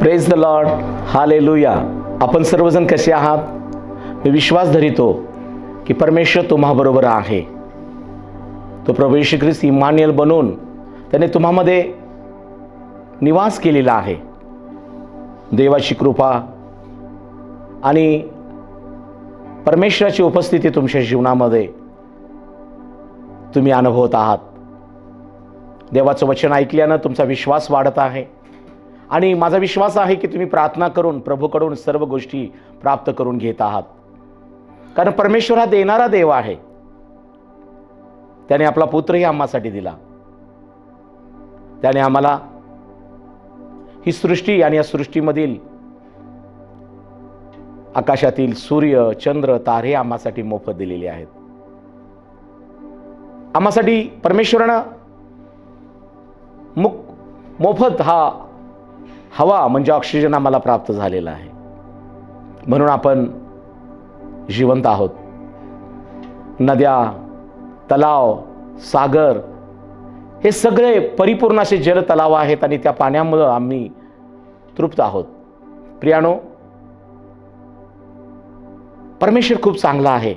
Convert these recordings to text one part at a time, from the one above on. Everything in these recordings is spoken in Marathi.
प्रेज द लॉर्ड हालेलुया आपण सर्वजण कसे आहात? मी विश्वास धरितो की परमेश्वर तुम्हाबरोबर आहे. तो प्रभू येशू ख्रिस्त इमानियल बनून त्याने तुम्हामध्ये निवास केलेला आहे. देवाची कृपा आणि परमेश्वराची उपस्थिती तुमच्या जीवनामध्ये तुम्ही अनुभवत आहात. देवाचं वचन ऐकल्यानं तुमचा विश्वास वाढत आहे. आणि माझा विश्वास आहे की तुम्ही प्रार्थना करून प्रभूकडून सर्व गोष्टी प्राप्त करून घेत आहात. कारण परमेश्वर हा देणारा देव आहे. त्याने आपला पुत्रही आम्हासाठी दिला. त्याने आम्हाला ही सृष्टी आणि या सृष्टीमधील आकाशातील सूर्य चंद्र तारे आम्हासाठी मोफत दिलेले आहेत. आम्हासाठी परमेश्वरानं मुक मोफत हा हवा म्हणजे ऑक्सिजन आम्हाला प्राप्त झालेला आहे. म्हणून आपण जिवंत आहोत. नद्या तलाव सागर हे सगळे परिपूर्ण असे जल तलाव आहेत आणि त्या पाण्यामुळं आम्ही तृप्त आहोत. प्रियानो परमेश्वर खूप चांगला आहे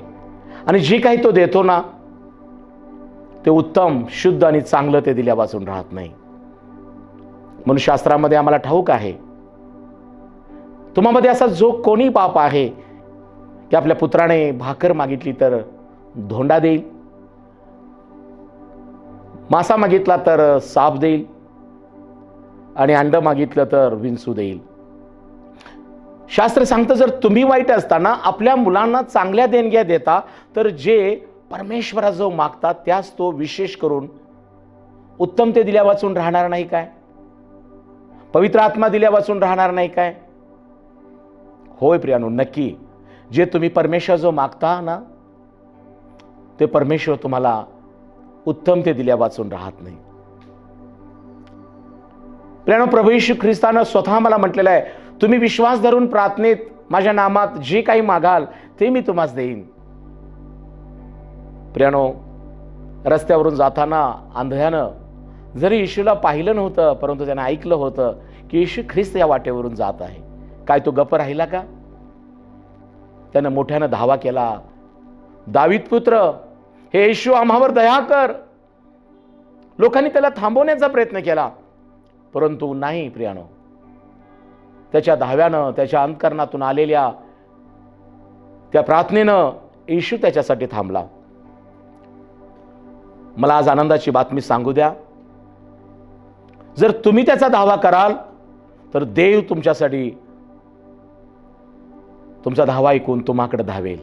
आणि जे काही तो देतो ना ते उत्तम शुद्ध आणि चांगलं ते दिल्यापासून राहत नाही. म्हणून शास्त्रामध्ये आम्हाला ठाऊक आहे. तुम्हामध्ये असा जो कोणी पाप आहे की आपल्या पुत्राने भाकर मागितली तर धोंडा देईल मासा मागितला तर साप देईल आणि अंड मागितलं तर विंचू देईल. शास्त्र सांगतं जर तुम्ही वाईट असताना आपल्या मुलांना चांगल्या देणग्या देता तर जे परमेश्वरा जो मागतात त्यास तो विशेष करून उत्तम ते दिल्या वाचून राहणार नाही काय? पवित्र आत्मा दिल्या वाचून राहणार नाही काय? होय प्रियानो नक्की. जे तुम्ही परमेश्वर जो मागता ना ते परमेश्वर तुम्हाला उत्तम ते दिल्या वाचून राहत नाही. प्रियानो प्रभू यशू ख्रिस्तानं स्वतः मला म्हटलेलं आहे तुम्ही विश्वास धरून प्रार्थनेत माझ्या नामात जे काही मागाल ते मी तुम्हाला देईन. प्रियानो रस्त्यावरून जाताना आंधळ्यानं जरी येशूला पाहिलं नव्हतं परंतु त्यानं ऐकलं होतं की येशू ख्रिस्त या वाटेवरून जात आहे. काय तो गप्प राहिला का? त्यानं मोठ्यानं धावा केला. दावीत पुत्र हे येशू आम्हावर दया कर. लोकांनी त्याला थांबवण्याचा प्रयत्न केला. परंतु नाही प्रियानो. त्याच्या धाव्यानं त्याच्या अंतकरणातून आलेल्या त्या प्रार्थनेनं येशू त्याच्यासाठी थांबला. मला आज आनंदाची बातमी सांगू द्या. जर तुम्ही त्याचा दावा कराल तर देव तुमच्यासाठी तुमचा धावा ऐकून तुम्हाकडे धावेल.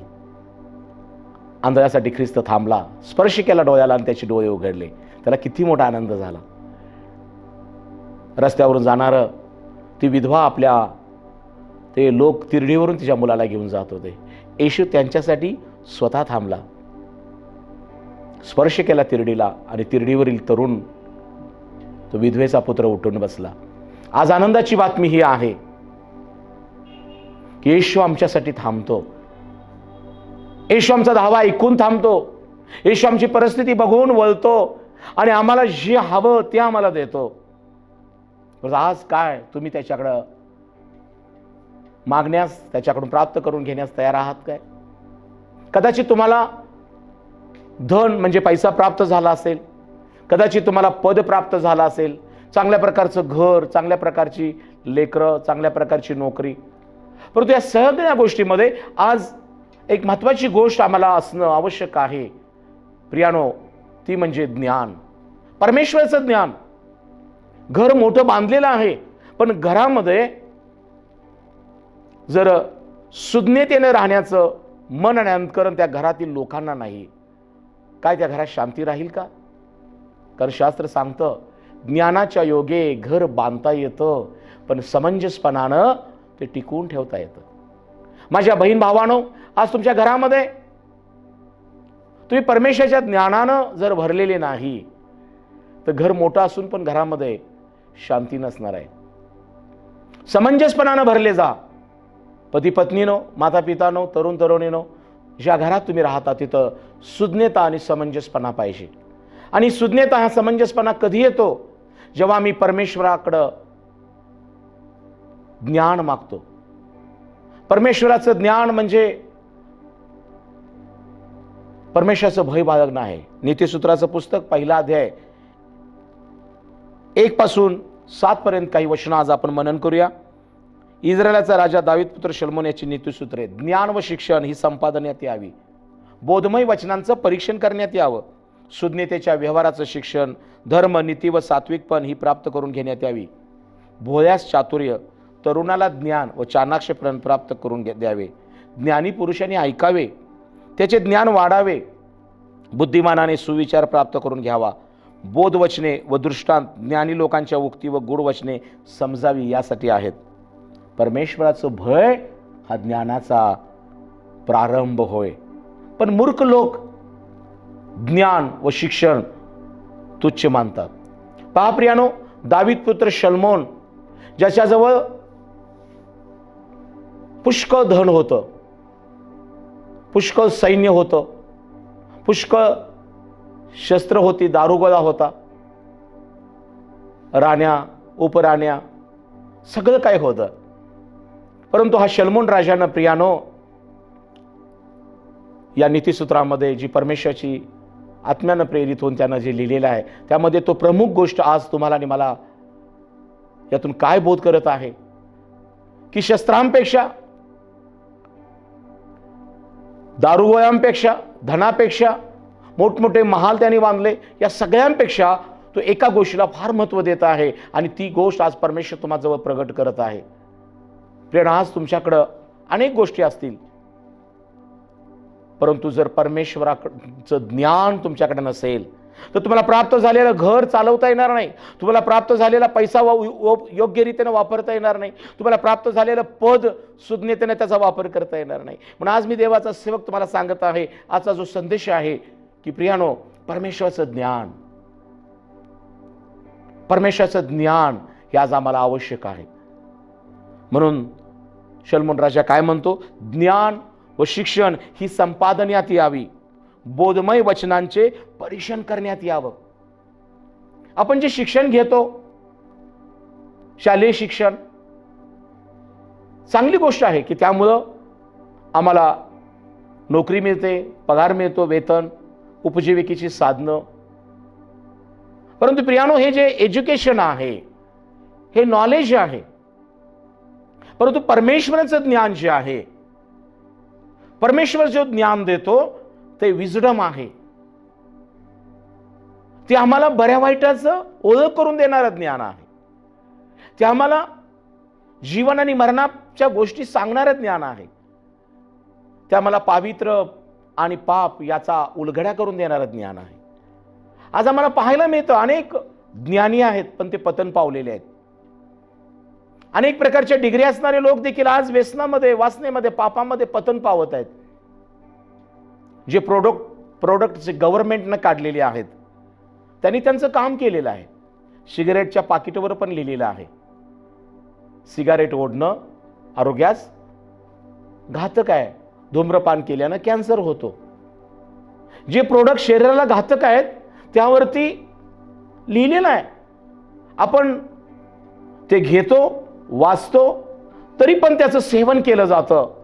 आंधळ्यासाठी ख्रिस्त थांबला स्पर्श केला डोळ्याला आणि त्याचे डोळे उघडले. त्याला किती मोठा आनंद झाला. रस्त्यावरून जाणारं ती विधवा आपल्या ते लोक तिरडीवरून तिच्या मुलाला घेऊन जात होते. येशू त्यांच्यासाठी स्वतः थांबला. स्पर्श केला तिरडीला आणि तिरडीवरील तरुण तो विधवेचा पुत्र उठून बसला. आज आनंदाची बातमी ही आहे की येशू आमच्यासाठी थांबतो. येशू आमचा धावा ऐकून थांबतो. येशू आमची परिस्थिती बघून वळतो आणि आम्हाला जे हवं ते आम्हाला देतो. आज काय तुम्ही त्याच्याकडं मागण्यास त्याच्याकडून प्राप्त करून घेण्यास तयार आहात काय? कदाचित तुम्हाला धन म्हणजे पैसा प्राप्त झाला असेल. कदाचित तुम्हाला पद प्राप्त झालं असेल. चांगल्या प्रकारचं घर चांगल्या प्रकारची लेकरं चांगल्या प्रकारची नोकरी. परंतु या सगळ्या गोष्टीमध्ये आज एक महत्त्वाची गोष्ट आम्हाला असणं आवश्यक आहे. प्रियानो ती म्हणजे ज्ञान. परमेश्वराचं ज्ञान. घर मोठं बांधलेलं आहे पण घरामध्ये जर सुज्ञतेने राहण्याचं मन आणि अंतकरण त्या घरातील लोकांना नाही काय त्या घरात शांती राहील का? कारण शास्त्र सांगतं ज्ञानाच्या योगे घर बांधता येतं पण समंजसपणानं ते टिकवून ठेवता येतं. माझ्या बहीण भावानो आज तुमच्या घरामध्ये तुम्ही परमेश्वराच्या ज्ञानानं जर भरलेले नाही तर घर मोठं असून पण घरामध्ये शांती नसणार आहे. समंजसपणानं भरले जा. पती पत्नीनो माता पितानो तरुण तरुणीनो ज्या घरात तुम्ही राहता तिथं सुज्ञता आणि समंजसपणा पाहिजे. आणि सुज्ञता हा समंजसपणा कधी येतो? जेव्हा आम्ही परमेश्वराकडं ज्ञान मागतो. परमेश्वराचं ज्ञान म्हणजे परमेश्वराचं भय बाळगणं आहे. नीतीसूत्राचं पुस्तक पहिला अध्याय एक पासून सातपर्यंत काही वचनं आज आपण मनन करूया. इस्रायलाचा राजा दावीद पुत्र शलमोन याची नीतीसूत्रे ज्ञान व शिक्षण ही संपादण्यात यावी. बोधमय वचनांचं परीक्षण करण्यात यावं. सुज्ञतेच्या व्यवहाराचं शिक्षण धर्म नीती व सात्विकपण ही प्राप्त करून घेण्यात यावी. भोळ्यास चातुर्य तरुणाला ज्ञान व चाणाक्षपण प्राप्त करून घे- द्यावे. ज्ञानी पुरुषांनी ऐकावे त्याचे ज्ञान वाढावे. बुद्धिमानाने सुविचार प्राप्त करून घ्यावा. बोधवचने व दृष्टांत ज्ञानी लोकांच्या उक्ती व गुढवचने समजावी यासाठी आहेत. परमेश्वराचं भय हा ज्ञानाचा प्रारंभ होय. पण मूर्ख लोक ज्ञान व शिक्षण तुच्छ मानतात. पहा प्रियानो पुत्र शलमोन ज्याच्याजवळ पुष्कळ धन होतं पुष्कळ सैन्य होतं पुष्कळ शस्त्र होती दारुगोळा होता राण्या उपराण्या सगळं काय होतं. परंतु हा शलमोन राजानं प्रियानो या नीतिसूत्रामध्ये जी परमेश्वराची आत्म्यानं प्रेरित होऊन त्यानं जे लिहिलेलं आहे त्यामध्ये तो प्रमुख गोष्ट आज तुम्हाला आणि मला यातून काय बोध करत आहे? की शस्त्रांपेक्षा दारुगोळ्यांपेक्षा धनापेक्षा मोठमोठे महाल त्यांनी बांधले या सगळ्यांपेक्षा तो एका गोष्टीला फार महत्त्व देत आहे आणि ती गोष्ट आज परमेश्वर तुम्हाजवळ प्रगट करत आहे. प्रेरणा आज तुमच्याकडं अनेक गोष्टी असतील. परंतु जर परमेश्वराचं ज्ञान तुमच्याकडे नसेल तर तुम्हाला प्राप्त झालेलं घर चालवता येणार नाही. तुम्हाला प्राप्त झालेला पैसा वा- व- योग्यरीतीने वापरता येणार नाही. तुम्हाला प्राप्त झालेलं पद सुज्ञतेने त्याचा वापर करता येणार नाही. म्हणून आज मी देवाचा सेवक तुम्हाला सांगत आहे आजचा जो संदेश आहे की प्रियानो परमेश्वराचं ज्ञान परमेश्वराचं ज्ञान हे आज आम्हाला आवश्यक आहे. म्हणून शलमोन राजा काय म्हणतो? ज्ञान व शिक्षण ही संपादण्यात यावी. बोधमय वचनांचे परीक्षण करण्यात यावं. आपण जे शिक्षण घेतो शालेय शिक्षण चांगली गोष्ट आहे की त्यामुळं आम्हाला नोकरी मिळते पगार मिळतो वेतन उपजीविकेची साधनं. परंतु प्रियानो हे जे एज्युकेशन आहे हे नॉलेज आहे. परंतु परमेश्वराचं ज्ञान जे आहे परमेश्वर जो ज्ञान देतो ते विजडम आहे. ते आम्हाला बऱ्या वाईटाचं ओळख करून देणारं ज्ञान आहे. ते आम्हाला जीवन आणि मरणाच्या गोष्टी सांगणारं ज्ञान आहे. ते आम्हाला पावित्र आणि पाप याचा उलगड्या करून देणारं ज्ञान आहे. आज आम्हाला पाहायला मिळतं अनेक ज्ञानी आहेत पण ते पतन पावलेले आहेत. अनेक प्रकारच्या डिग्री असणारे लोक देखील आज व्यसनामध्ये वासनेमध्ये पापामध्ये पतन पावत आहेत. जे प्रोडक्ट प्रोडक्ट जे गव्हर्नमेंटनं काढलेले आहेत. त्यांनी त्यांचं काम केलेलं आहे. सिगारेटच्या पाकिटवर पण लिहिलेलं आहे. सिगारेट ओढणं आरोग्यास घातक आहे. धूम्रपान केल्यानं कॅन्सर होतो. जे प्रोडक्ट शरीराला घातक आहेत त्यावरती लिहिलेलं आहे. आपण ते घेतो वाचतो तरी पण त्याचं सेवन केलं जातं.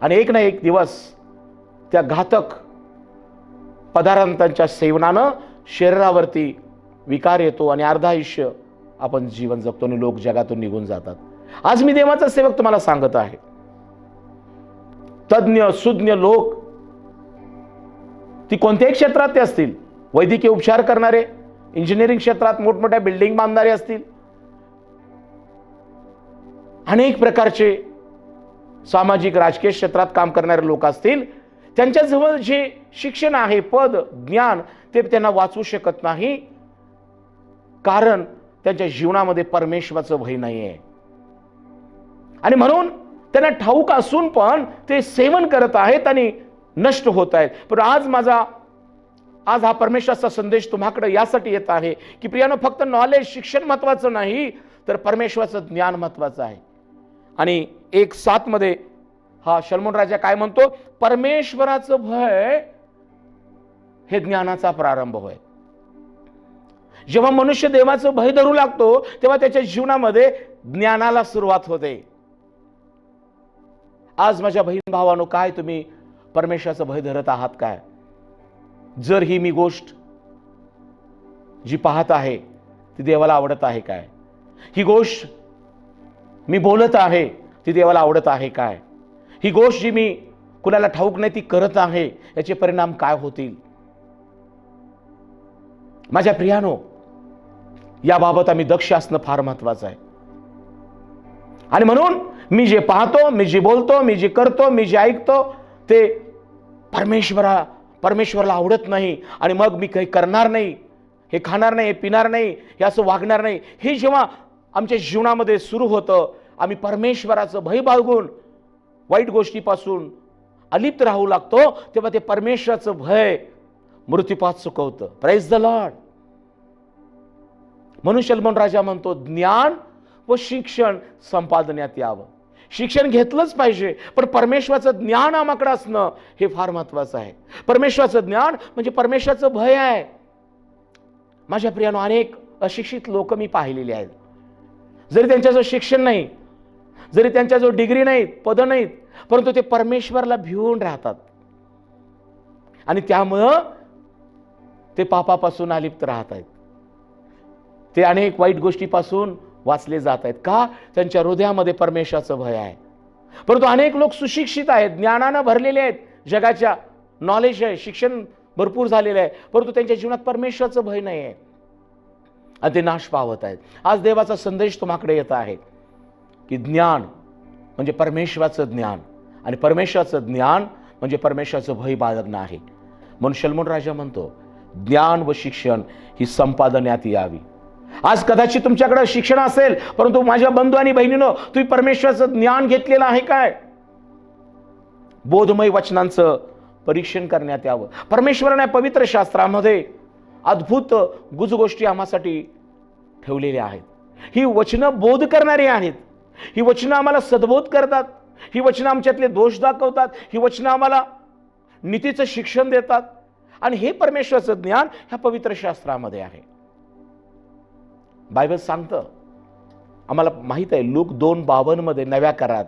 आणि एक ना एक दिवस त्या घातक पदार्थांच्या सेवनानं शरीरावरती विकार येतो आणि अर्ध आयुष्य आपण जीवन जगतो आणि लोक जगातून निघून जातात. आज मी देवाचा सेवक तुम्हाला सांगत आहे. तज्ज्ञ सुज्ञ लोक ती कोणत्याही क्षेत्रात ते असतील? वैद्यकीय उपचार करणारे इंजिनिअरिंग क्षेत्रात मोठमोठ्या बिल्डिंग बांधणारे असतील? अनेक प्रकारचे सामाजिक राजकीय क्षेत्रात काम करणारे लोक असतील त्यांच्याजवळ जे शिक्षण आहे पद ज्ञान ते त्यांना वाचू शकत नाही. कारण त्यांच्या जीवनामध्ये परमेश्वराचं भय नाही आहे आणि म्हणून त्यांना ठाऊक असून पण ते सेवन करत आहेत आणि नष्ट होत आहेत. पण आज माझा आज हा परमेश्वराचा संदेश तुम्हाकडे यासाठी येत आहे की प्रियानं फक्त नॉलेज शिक्षण महत्वाचं नाही तर परमेश्वराचं ज्ञान महत्वाचं आहे. आणि एक सातमध्ये हा शलमोन राजा काय म्हणतो? परमेश्वराचं भय हे ज्ञानाचा प्रारंभ होय. जेव्हा मनुष्य देवाचं भय धरू लागतो तेव्हा त्याच्या जीवनामध्ये ज्ञानाला सुरुवात होते. आज माझ्या बहीण भावानो काय तुम्ही परमेश्वराचं भय धरत आहात काय? जर ही मी गोष्ट जी पाहत आहे ती देवाला आवडत आहे काय? ही गोष्ट मी बोलत आहे ती देवाला आवडत आहे काय? ही गोष्ट जी मी कुणाला ठाऊक नाही ती करत आहे याचे परिणाम काय होतील? माझ्या प्रियानो याबाबत आम्ही दक्ष असणं फार महत्वाचं आहे. आणि म्हणून मी जे पाहतो मी जे बोलतो मी जे करतो मी जे ऐकतो ते परमेश्वरा परमेश्वरला आवडत नाही आणि मग मी काही करणार नाही हे खाणार नाही हे पिणार नाही हे असं वागणार नाही. हे जेव्हा आमच्या जीवनामध्ये सुरू होतं. आम्ही परमेश्वराचं भय बाळगून वाईट गोष्टीपासून अलिप्त राहू लागतो तेव्हा ते परमेश्वराचं भय मृत्यूपात चुकवतं प्राईज द लॉर्ड म्हणून शलमन राजा म्हणतो ज्ञान व शिक्षण संपादण्यात यावं. शिक्षण घेतलंच पाहिजे पण परमेश्वराचं ज्ञान आमाकडं असणं हे फार महत्वाचं आहे. परमेश्वराचं ज्ञान म्हणजे परमेश्वराचं भय आहे. माझ्या प्रियानो अनेक अशिक्षित लोक मी पाहिलेले आहेत. जरी त्यांच्याजवळ शिक्षण नाही जरी त्यांच्याजवळ डिग्री नाहीत पद नाहीत परंतु ते परमेश्वरला भिवून राहतात. आणि त्यामुळं ते पापापासून अलिप्त राहत आहेत. ते अनेक वाईट गोष्टीपासून वाचले जात आहेत. का? त्यांच्या हृदयामध्ये परमेश्वराचं भय आहे. परंतु अनेक लोक सुशिक्षित आहेत ज्ञानानं भरलेले आहेत जगाच्या नॉलेज आहे शिक्षण भरपूर झालेलं आहे परंतु त्यांच्या जीवनात परमेश्वराचं भय नाही आहे आणि ते नाश पावत आहेत. आज देवाचा संदेश तुम्हाकडे येत आहे की ज्ञान म्हणजे परमेश्वराचं ज्ञान आणि परमेश्वराचं ज्ञान म्हणजे परमेश्वराचं भय बाळगणं आहे. म्हणून शलमोन राजा म्हणतो ज्ञान व शिक्षण ही संपादनात यावी. आज कदाचित तुमच्याकडे शिक्षण असेल परंतु माझ्या बंधू आणि बहिणीनं तुम्ही परमेश्वराचं ज्ञान घेतलेलं आहे काय? बोधमय वचनांचं परीक्षण करण्यात यावं. परमेश्वराने पवित्र शास्त्रामध्ये अद्भुत गुज गोष्टी आम्हासाठी ठेवलेल्या आहेत. ही वचनं बोध करणारी आहेत. ही वचनं आम्हाला सद्बोध करतात. ही वचनं आमच्यातले दोष दाखवतात. ही वचनं आम्हाला नीतीचं शिक्षण देतात. आणि हे परमेश्वराचं ज्ञान ह्या पवित्र शास्त्रामध्ये आहे. बायबल सांगतं आम्हाला माहीत आहे लूक दोन बावनमध्ये नव्या करात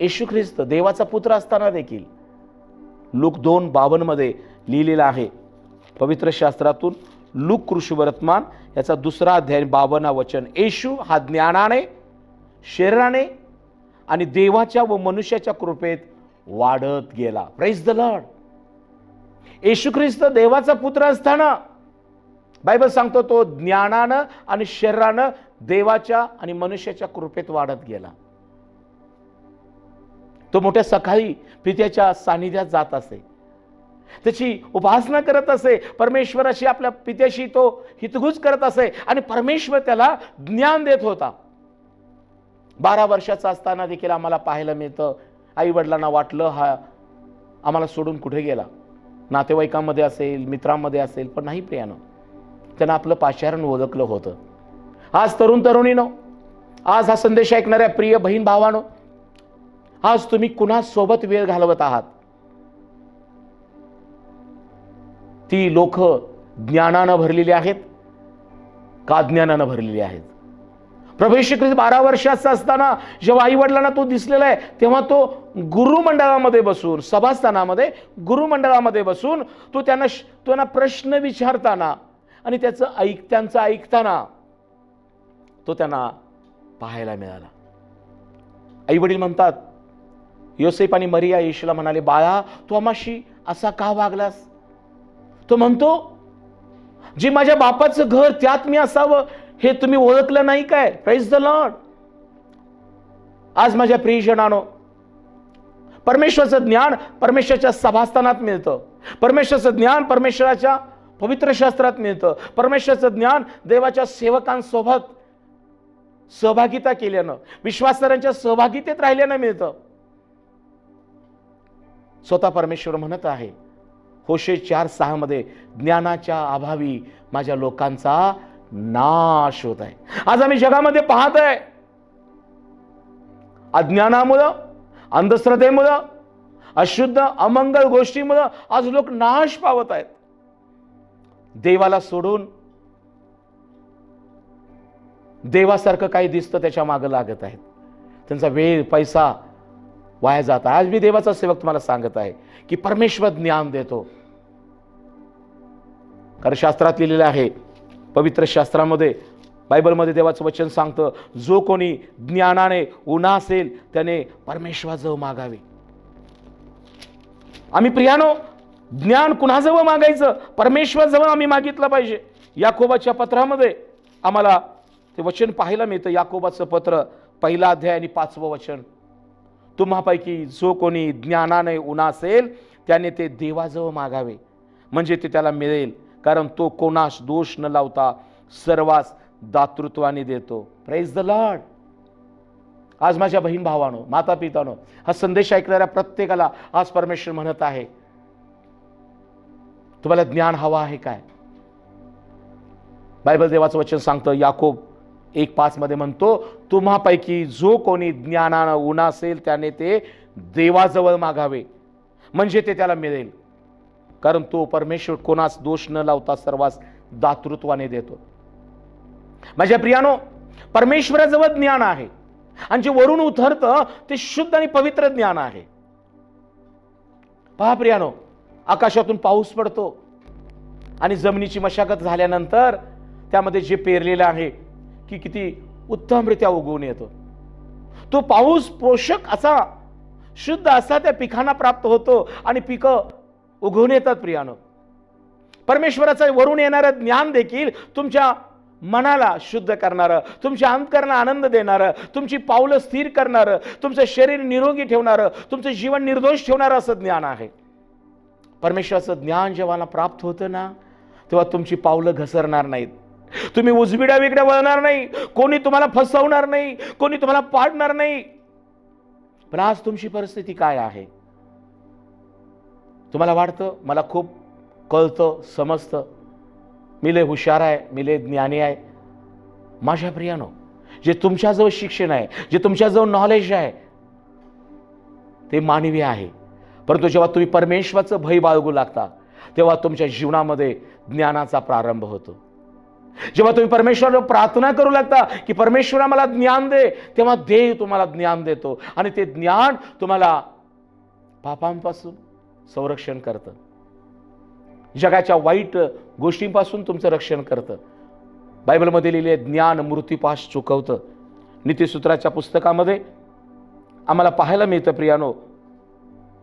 येशू ख्रिस्त देवाचा पुत्र असताना देखील लूक दोन बावनमध्ये लिहिलेलं आहे पवित्र शास्त्रातून लूक कृषी वर्तमान याचा दुसरा अध्याय बावना वचन येशू हा ज्ञानाने शरीराने आणि देवाच्या व मनुष्याच्या कृपेत वाढत गेला. प्रेस द लॉर्ड येशू ख्रिस्त देवाचा पुत्र असताना बायबल सांगतो तो ज्ञानानं आणि शरीरानं देवाच्या आणि मनुष्याच्या कृपेत वाढत गेला. तो मोठ्या सकाळी पित्याच्या सानिध्यात जात असे. त्याची उपासना करत असे परमेश्वराशी आपल्या पित्याशी तो हितगुज करत असे आणि परमेश्वर त्याला ज्ञान देत होता. बारा वर्षाचा असताना देखील आम्हाला पाहायला मिळतं. आई वडिलांना वाटलं हा आम्हाला सोडून कुठे गेला? नातेवाईकांमध्ये असेल मित्रांमध्ये असेल पण नाही प्रियानं. त्यानं आपलं पाचारण ओळखलं होतं. आज तरुण तरुणीनो आज हा संदेश ऐकणाऱ्या प्रिय बहीण भावानो आज तुम्ही कुणासोबत वेळ घालवत आहात? ती लोक ज्ञानानं भरलेली आहेत का ज्ञानानं भरलेली आहेत? प्रभू श्री ख्रिस्त बारा वर्षाचा असताना जेव्हा आई वडिलांना तो दिसलेला आहे तेव्हा तो गुरुमंडळामध्ये बसून सभास्थानामध्ये गुरुमंडळामध्ये बसून तो त्यांना त्यांना प्रश्न विचारताना आणि त्याचं ऐक त्यांचं ऐकताना तो त्यांना पाहायला मिळाला. आई वडील म्हणतात योसेफ आणि मरिया येशूला म्हणाले बाळा तू आम्हाशी असा का वागलास? तो म्हणतो जे माझ्या बापाचं घर त्यात मी असावं हे तुम्ही ओळखलं नाही काय? प्राईज द लॉर्ड आज माझ्या प्रियजनानो परमेश्वराचं ज्ञान परमेश्वराच्या सभास्थानात मिळतं. परमेश्वराचं ज्ञान परमेश्वराच्या पवित्र शास्त्रात मिळतं. परमेश्वराचं ज्ञान देवाच्या सेवकांसोबत सहभागिता केल्यानं विश्वासदारांच्या सहभागितेत राहिल्यानं मिळतं. स्वतः परमेश्वर म्हणत आहे होशे चार सहामध्ये ज्ञानाच्या अभावी माझ्या लोकांचा नाश होत आहे. आज आम्ही जगामध्ये पाहत आहे. अज्ञानामुळं अंधश्रद्धेमुळं अशुद्ध अमंगल गोष्टीमुळं आज लोक नाश पावत आहेत. देवाला सोडून देवासारखं काही दिसतं त्याच्या मागं लागत आहेत. त्यांचा वेळ पैसा वाया जात आहे. आज मी देवाचा सेवक तुम्हाला सांगत आहे. की परमेश्वर ज्ञान देतो. कारण शास्त्रात लिहिलेलं आहे पवित्र शास्त्रामध्ये बायबलमध्ये देवाचं वचन सांगतं जो कोणी ज्ञानाने उन्हा असेल त्याने परमेश्वराजवळ मागावे. आम्ही प्रियानो ज्ञान कुणाजवळ मागायचं? परमेश्वराजवळ आम्ही मागितलं पाहिजे. याकोबाच्या पत्रामध्ये आम्हाला ते वचन पाहायला मिळतं. याकोबाचं पत्र पहिला अध्याय आणि पाचवं वचन. तुम्हापैकी जो कोणी ज्ञानाने उन्हा असेल त्याने ते देवाजवळ मागावे. म्हणजे ते त्याला मिळेल. कारण तो कोणास दोष न लावता सर्वास दातृत्वाने देतो. प्रेज द लॉर्ड आज माझ्या बहीण भावानो माता पितानो हा संदेश ऐकणाऱ्या प्रत्येकाला आज परमेश्वर म्हणत आहे तुम्हाला ज्ञान हवं आहे काय? बायबल देवाचं वचन सांगतं याकोब एक पाचमध्ये म्हणतो तुम्हापैकी जो कोणी ज्ञानानं उन्हा असेल त्याने ते देवाजवळ मागावे. म्हणजे ते त्याला मिळेल. कारण तो परमेश्वर कोणास दोष न लावता सर्वांस दातृत्वाने देतो. माझ्या प्रियानो परमेश्वराजवळ ज्ञान आहे. आणि जे वरून उतरतं ते शुद्ध आणि पवित्र ज्ञान आहे. पहा प्रियानो आकाशातून पाऊस पडतो. आणि जमिनीची मशागत झाल्यानंतर त्यामध्ये जे पेरलेलं आहे की किती उत्तमरित्या उगवून येतो. तो पाऊस पोषक असा शुद्ध असा त्या पिकांना प्राप्त होतो आणि पिकं उगवून येतात प्रियानो. परमेश्वराचं वरून येणारं ज्ञान देखील तुमच्या मनाला शुद्ध करणारं तुमच्या अंतकरणाला आनंद देणारं तुमची पावलं स्थिर करणारं तुमचं शरीर निरोगी ठेवणारं तुमचं जीवन निर्दोष ठेवणारं असं ज्ञान आहे. परमेश्वराचं ज्ञान जेव्हा प्राप्त होतं ना तेव्हा तुमची पावलं घसरणार नाहीत. तुम्ही उजविड्या वेगळ्या वळणार नाही. कोणी तुम्हाला फसवणार नाही. कोणी तुम्हाला पाडणार नाही. पण आज तुमची परिस्थिती काय आहे? तुम्हाला वाटतं मला खूप कळतं समजतं. मी लय हुशार आहे मी लय ज्ञानी आहे. माझ्या प्रियानो जे तुमच्याजवळ शिक्षण आहे जे तुमच्याजवळ नॉलेज आहे ते मानवी आहे. परंतु जेव्हा तुम्ही परमेश्वराचं भय बाळगू लागता तेव्हा तुमच्या जीवनामध्ये ज्ञानाचा प्रारंभ होतो. जेव्हा तुम्ही परमेश्वराला प्रार्थना करू लागता की परमेश्वरा मला ज्ञान दे तेव्हा देव तुम्हाला ज्ञान देतो आणि ते ज्ञान तुम्हाला पापांपासून संरक्षण करतं. जगाच्या वाईट गोष्टींपासून तुमचं रक्षण करतं. बायबलमध्ये लिहिले ज्ञान मृत्यूपाश चुकवतं. नीतीसूत्राच्या पुस्तकामध्ये आम्हाला पाहायला मिळतं प्रियानो.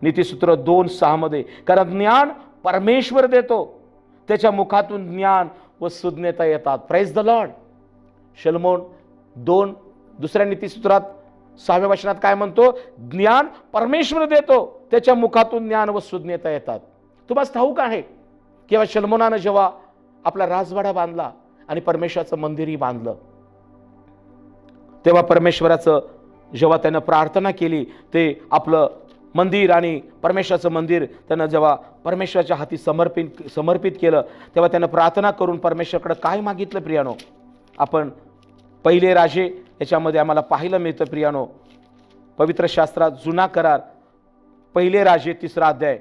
नीतीसूत्र दोन सहामध्ये कारण ज्ञान परमेश्वर देतो. त्याच्या मुखातून ज्ञान व सुज्ञता येतात. प्राइज द लॉर्ड शलमोन दोन दुसऱ्या नीतिसूत्रात सहाव्या वचनात काय म्हणतो? ज्ञान परमेश्वर देतो. त्याच्या मुखातून ज्ञान व सुज्ञता येतात. तुम्हाला ठाऊक आहे. किंवा शलमोनानं जेव्हा आपला राजवाडा बांधला आणि परमेश्वराचं मंदिरही बांधलं तेव्हा परमेश्वराचं जेव्हा त्यानं प्रार्थना केली ते आपलं मंदिर आणि परमेश्वराचं मंदिर त्यानं जेव्हा परमेश्वराच्या हाती समर्पित समर्पित केलं तेव्हा त्यानं प्रार्थना करून परमेश्वरकडं काय मागितलं प्रियानो? आपण पहिले राजे याच्यामध्ये आम्हाला पाहायला मिळतं प्रियानो. पवित्र शास्त्रात जुना करार पहिले राजे तिसरा अध्याय.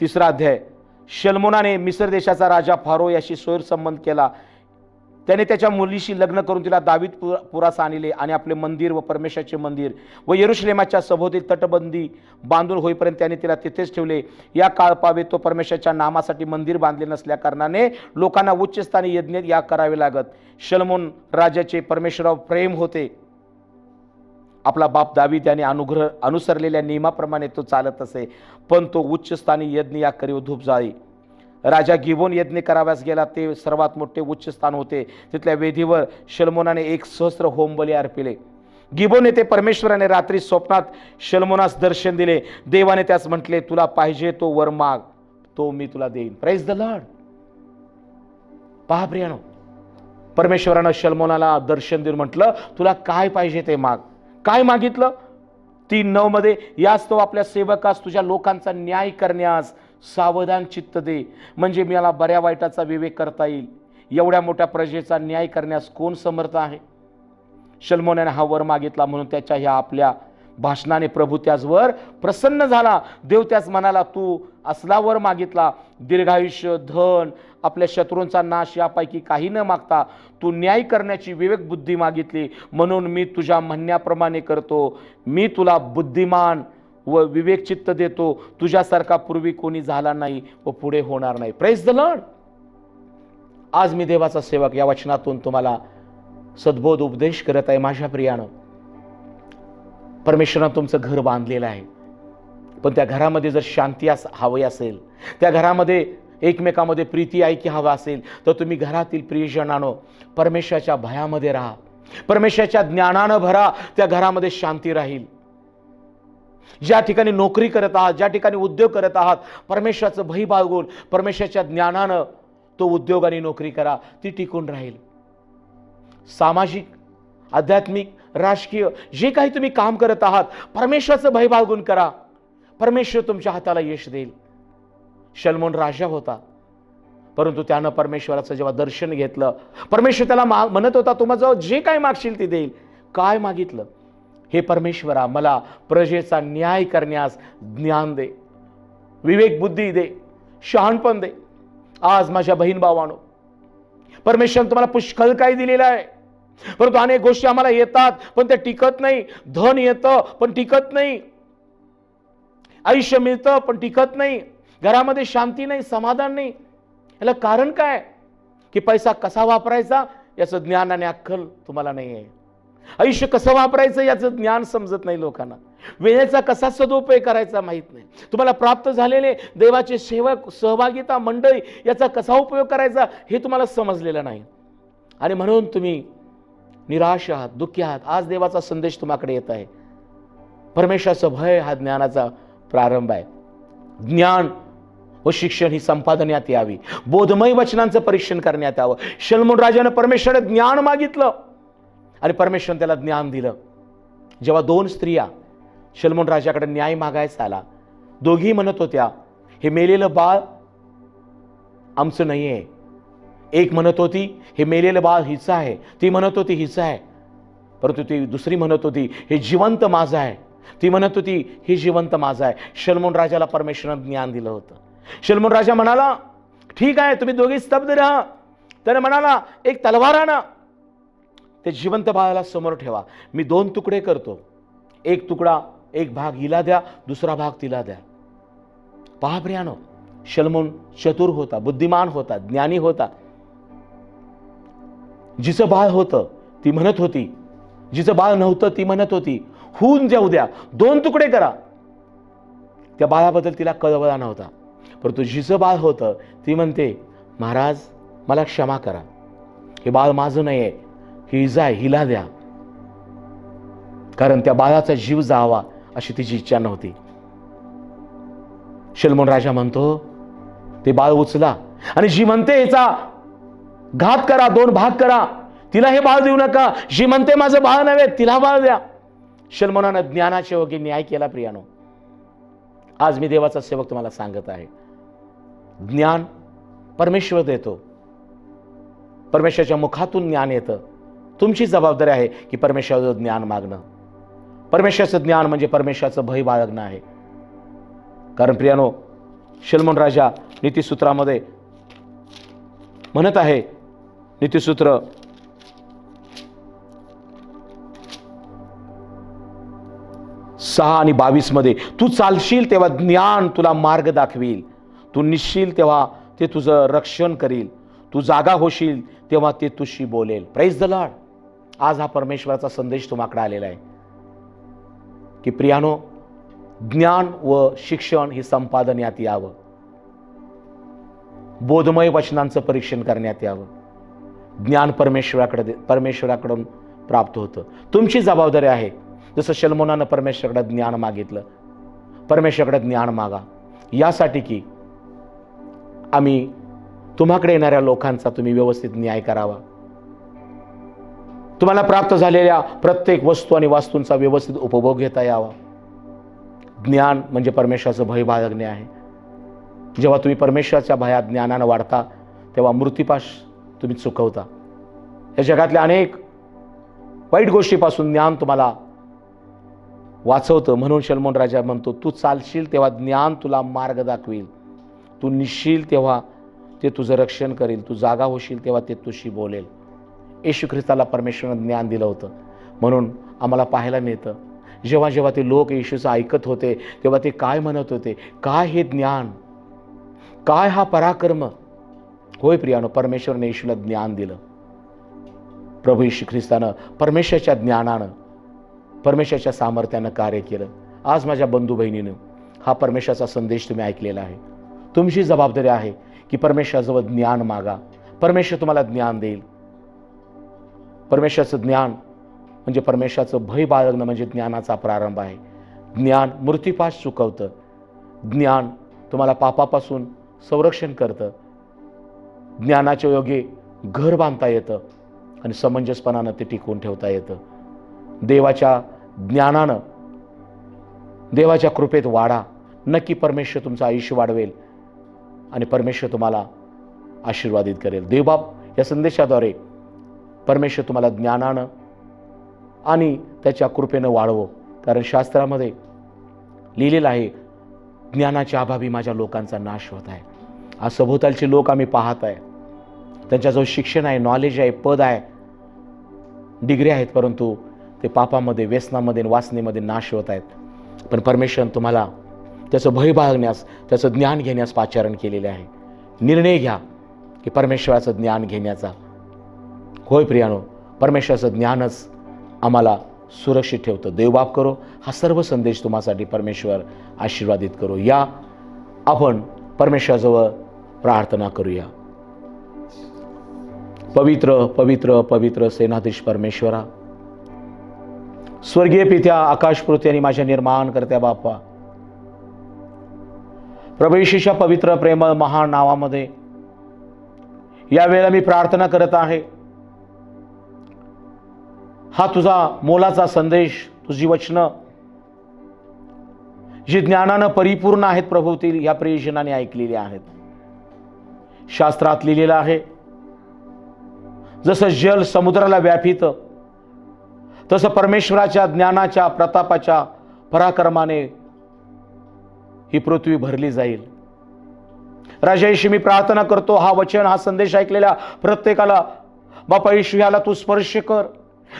तिसरा अध्याय. शल्मोनाने मिसर देशाचा राजा फारो याशी सोयर संबंध केला. त्याने त्याच्या मुलीशी लग्न करून तिला दावीत पुरा पुरास आणले आणि आपले मंदिर व परमेश्वराचे मंदिर व येरुश्लेमाच्या सभोवतील तटबंदी बांधून होईपर्यंत त्याने तिला तिथेच ठेवले. या काळ पावे तो परमेश्वराच्या नामासाठी मंदिर बांधले नसल्या कारणाने लोकांना उच्चस्थानी यज्ञ या करावे लागत. शलमोन राजाचे परमेश्वराव प्रेम होते. आपला बाप दावीद याने अनुग्रह अनुसरलेल्या नियमाप्रमाणे तो चालत असे पण तो उच्चस्थानी यज्ञ या करीव धूप जाई राजा गिबोन यज्ञ कराव्यास गेला. ते सर्वात मोठे उच्च स्थान होते. तिथल्या वेधीवर शलमोनाने एक सहस्र होमबली अर्पिले. गिबोन येथे परमेश्वराने रात्री स्वप्नात शलमोनास दर्शन दिले. देवाने त्यास म्हटले तुला पाहिजे तो वर माग. तो मी तुला देईन. प्राईज द लॉर्ड पहा प्रियानो परमेश्वरानं शलमोनाला दर्शन देऊन म्हटलं तुला काय पाहिजे ते माग? काय मागितलं? तीन नऊ मध्ये याच तो आपल्या सेवकास तुझ्या लोकांचा न्याय करण्यास सावधान चित्त दे. म्हणजे मला बऱ्या वाईटाचा विवेक करता येईल. एवढ्या मोठ्या प्रजेचा न्याय करण्यास कोण समर्थ आहे? शलमोन्याने हा वर मागितला म्हणून त्याच्या ह्या आपल्या भाषणाने प्रभू त्याचवर प्रसन्न झाला. देव त्याच मनाला तू असला वर मागितला. दीर्घायुष्य धन आपल्या शत्रूंचा नाश यापैकी काही न मागता तू न्याय करण्याची विवेक बुद्धी मागितली. म्हणून मी तुझ्या म्हणण्याप्रमाणे करतो. मी तुला बुद्धिमान व विवेकचित्त देतो तुझ्यासारखा पूर्वी कोणी झाला नाही व पुढे होणार नाही. प्रेस द लॉर्ड आज मी देवाचा सेवक या वचनातून तुम्हाला सद्बोध उपदेश करत आहे माझ्या प्रियानं. परमेश्वरानं तुमचं घर बांधलेलं आहे. पण त्या घरामध्ये जर शांती अस हवी असेल त्या घरामध्ये एकमेकामध्ये प्रीती ऐकी हवा असेल तर तुम्ही घरातील प्रियजनानं परमेश्वराच्या भयामध्ये राहा. परमेश्वराच्या ज्ञानानं भरा त्या घरामध्ये शांती राहील. ज्या ठिकाणी नोकरी करत आहात ज्या ठिकाणी उद्योग करत आहात परमेश्वराचं भय बाळगून परमेश्वराच्या ज्ञानानं तो उद्योग आणि नोकरी करा ती टिकून राहील. सामाजिक आध्यात्मिक राजकीय जे काही तुम्ही काम करत आहात परमेश्वराचं भय बाळगून करा. परमेश्वर तुमच्या हाताला यश देईल. शलमोन राजा होता. परंतु त्यानं परमेश्वराचं जेव्हा दर्शन घेतलं परमेश्वर त्याला मा म्हणत होता तुम्हाला जे काय मागशील ते देईल. काय मागितलं? हे परमेश्वरा मला प्रजेचा न्याय करण्यास ज्ञान दे. विवेक बुद्धी दे. शहाणपण दे. आज माझ्या बहीण भावानो परमेश्वर तुम्हाला पुष्कळ काही दिलेलं आहे. परंतु अनेक गोष्टी आम्हाला येतात पण ते टिकत नाही. धन येतं पण टिकत नाही. आयुष्य मिळतं पण टिकत नाही. घरामध्ये शांती नाही समाधान नाही. याला कारण काय? की पैसा कसा वापरायचा? याचं ज्ञान आणि अक्कल तुम्हाला नाही आहे आयुष्य कसं वापरायचं याचं ज्ञान समजत नाही लोकांना. वेळेचा कसा सदुपयोग करायचा माहीत नाही. तुम्हाला प्राप्त झालेले देवाचे सेवक सहभागिता मंडळी याचा कसा उपयोग करायचा हे तुम्हाला समजलेलं नाही. आणि म्हणून तुम्ही निराश आहात दुःखी आहात. आज देवाचा संदेश तुम्हाकडे येत आहे. परमेश्वराचं भय हा ज्ञानाचा प्रारंभ आहे. ज्ञान व शिक्षण ही संपादण्यात यावी. बोधमय वचनांचं परीक्षण करण्यात यावं. शलमून राजानं परमेश्वराने ज्ञान मागितलं. आणि परमेश्वर त्याला ज्ञान दिलं. जेव्हा दोन स्त्रिया शलमोन राजाकडे न्याय मागायचा आला दोघी म्हणत होत्या हे मेलेलं बाळ आमचं नाही आहे एक म्हणत होती हे मेलेलं बाळ हिचं आहे. ती म्हणत होती हिचं आहे. परंतु ती दुसरी म्हणत होती हे जिवंत माझं आहे. ती म्हणत होती हे जिवंत माझं आहे. शलमोन राजाला परमेश्वरानं ज्ञान दिलं होतं. शलमोन राजा म्हणाला ठीक आहे तुम्ही दोघी स्तब्ध राहा. त्याने म्हणाला एक तलवार आणा ते जिवंत बाळाला समोर ठेवा. मी दोन तुकडे करतो. एक तुकडा एक भाग हिला द्या दुसरा भाग तिला द्या. पहा प्रियानो शलमून चतुर होता बुद्धिमान होता ज्ञानी होता. जिचं बाळ होतं ती म्हणत होती. जिचं बाळ नव्हतं ती म्हणत होती होऊन जाऊ द्या दोन तुकडे करा. त्या बाळाबद्दल तिला कळवळा नव्हता. परंतु जिचं बाळ होतं ती म्हणते महाराज मला क्षमा करा. हे बाळ माझं नाही आहे ही जाय हिला द्या. कारण त्या बाळाचा जीव जावा अशी तिची इच्छा नव्हती. शलमोन राजा म्हणतो ते बाळ उचला आणि जी म्हणते याचा घात करा दोन भाग करा. तिला हे बाळ देऊ नका. जी म्हणते माझं बाळ नव्हे तिला बाळ द्या. शलमोनानं ज्ञानाचे योगी न्याय केला प्रियानो. आज मी देवाचा सेवक तुम्हाला सांगत आहे. ज्ञान परमेश्वर देतो. परमेश्वराच्या मुखातून ज्ञान येतं. तुमची जबाबदारी आहे की परमेश्वराचं ज्ञान मागणं. परमेश्वराचं ज्ञान म्हणजे परमेश्वराचं भय बाळगणं आहे. कारण प्रियानो शलमन राजा नीतीसूत्रामध्ये म्हणत आहे नीतीसूत्र सहा आणि बावीसमध्ये तू चालशील तेव्हा ज्ञान तुला मार्ग दाखवील. तू निसशील तेव्हा ते तुझं रक्षण करील. तू जागा होशील तेव्हा ते तुझी बोलेल. प्राईज द लॉर्ड आज हा परमेश्वराचा संदेश तुम्हाकडे आलेला आहे. की प्रियानो ज्ञान व शिक्षण हे यात यावं. बोधमय वचनांचं परीक्षण करण्यात यावं. ज्ञान परमेश्वराकडे परमेश्वराकडून प्राप्त होतं. तुमची जबाबदारी आहे. जसं शलमोनानं परमेश्वराकडे ज्ञान मागितलं परमेश्वराकडे ज्ञान मागा. यासाठी की आम्ही तुम्हाकडे येणाऱ्या लोकांचा तुम्ही व्यवस्थित न्याय करावा. तुम्हाला प्राप्त झालेल्या प्रत्येक वस्तू आणि वास्तूंचा व्यवस्थित उपभोग घेता यावा. ज्ञान म्हणजे परमेश्वराचं भय बाळगणे आहे. जेव्हा तुम्ही परमेश्वराच्या भयात ज्ञानानं वाढता तेव्हा मृत्यूपाश तुम्ही चुकवता. या जगातल्या अनेक वाईट गोष्टीपासून ज्ञान तुम्हाला वाचवतं. म्हणून शलमोन राजा म्हणतो तू चालशील तेव्हा ज्ञान तुला मार्ग दाखवील. तू निसशील तेव्हा ते तुझं रक्षण करेल. तू जागा होशील तेव्हा ते तुझी बोलेल. येशू ख्रिस्ताला परमेश्वरानं ज्ञान दिलं होतं. म्हणून आम्हाला पाहायला मिळतं जेव्हा जेव्हा ते लोक येशूचं ऐकत होते तेव्हा ते काय म्हणत होते? काय हे ज्ञान? काय हा पराक्रम? होय प्रियानो परमेश्वरने येशूला ज्ञान दिलं. प्रभू येशू ख्रिस्तानं परमेश्वरच्या ज्ञानानं परमेश्वरच्या सामर्थ्यानं कार्य केलं. आज माझ्या बंधू बहिणीनं हा परमेश्वराचा संदेश तुम्ही ऐकलेला आहे. तुमची जबाबदारी आहे की परमेश्वराजवळ ज्ञान मागा. परमेश्वर तुम्हाला ज्ञान देईल. परमेश्वराचं ज्ञान म्हणजे परमेश्वराचं भय बाळगणं म्हणजे ज्ञानाचा प्रारंभ आहे. ज्ञान मृत्यूपास चुकवतं. ज्ञान तुम्हाला पापापासून संरक्षण करतं. ज्ञानाच्या योगे घर बांधता येतं आणि समंजसपणानं ते टिकवून ठेवता येतं. देवाच्या ज्ञानानं देवाच्या कृपेत वाढा. नक्की परमेश्वर तुमचं आयुष्य वाढवेल आणि परमेश्वर तुम्हाला आशीर्वादित करेल. देवबाब या संदेशाद्वारे परमेश्वर तुम्हाला ज्ञानानं आणि त्याच्या कृपेनं वाढवो. कारण शास्त्रामध्ये लिहिलेलं आहे ज्ञानाच्या अभावी माझ्या लोकांचा नाश होत आहे. आज सभोवतालचे लोक आम्ही पाहत आहे. त्यांच्याजवळ शिक्षण आहे नॉलेज आहे पद आहे डिग्री आहेत परंतु ते पापामध्ये व्यसनामध्ये वासनेमध्ये नाश होत आहेत. पण परमेश्वर तुम्हाला त्याचं भय बाळगण्यास त्याचं ज्ञान घेण्यास पाचारण केलेले आहे. निर्णय घ्या की परमेश्वराचं ज्ञान घेण्याचा होय प्रियानो परमेश्वराचं ज्ञानच आम्हाला सुरक्षित ठेवतं. देवबाप करो हा सर्व संदेश तुम्हासाठी परमेश्वर आशीर्वादित करो. या आपण परमेश्वराजवळ प्रार्थना करूया. पवित्र पवित्र पवित्र सेनाधीश परमेश्वरा स्वर्गीय पित्या आकाशपृथ्वी आणि माझ्या निर्माण करत्या बापा प्रभेशीच्या पवित्र प्रेम महान नावामध्ये यावेळेला मी प्रार्थना करत आहे. हा तुझा मोलाचा संदेश तुझी वचनं जी ज्ञानानं परिपूर्ण आहेत प्रभूतील या प्रियजनाने ऐकलेली आहेत. शास्त्रात लिहिलेलं आहे जसं जल समुद्राला व्यापित तसं परमेश्वराच्या ज्ञानाच्या प्रतापाच्या पराक्रमाने ही पृथ्वी भरली जाईल. राजाशी मी प्रार्थना करतो हा वचन हा संदेश ऐकलेल्या प्रत्येकाला बापा येशू याला तू स्पर्श कर.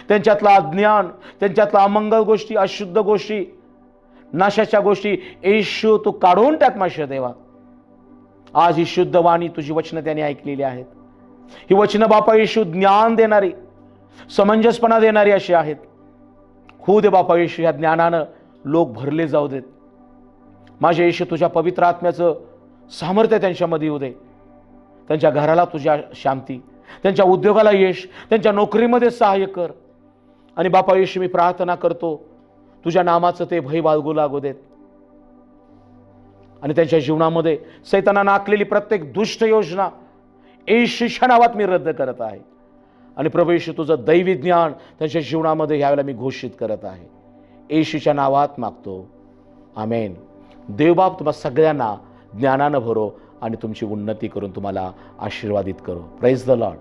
त्यांच्यातला अज्ञान त्यांच्यातला अमंगल गोष्टी अशुद्ध गोष्टी नाशाच्या गोष्टी येशू तू काढून टाक माश्य देवा. आज ही शुद्ध वाणी तुझी वचनं त्याने ऐकलेली आहेत. ही वचनं बापा येशू ज्ञान देणारी समंजसपणा देणारी अशी आहेत. होऊ दे बापा येशू या ज्ञानानं लोक भरले जाऊ देत. माझ्या येशू तुझ्या पवित्र आत्म्याचं सामर्थ्य त्यांच्यामध्ये येऊ दे. त्यांच्या घराला तुझ्या शांती त्यांच्या उद्योगाला यश त्यांच्या नोकरीमध्ये सहाय्य कर. आणि बापा येशू मी प्रार्थना करतो तुझ्या नामाचं ते भय बाळगू लागू देत. आणि त्यांच्या जीवनामध्ये सैतानानं आखलेली प्रत्येक दुष्ट योजना येशूच्या नावात मी रद्द करत आहे. आणि प्रभू येशू तुझं दैवी ज्ञान त्यांच्या जीवनामध्ये यावेळेला मी घोषित करत आहे. येशूच्या नावात मागतो. आमेन. देवबाप तुम्हा सगळ्यांना ज्ञानानं भरो आणि तुमची उन्नती करून तुम्हाला आशीर्वादित करो. Praise the Lord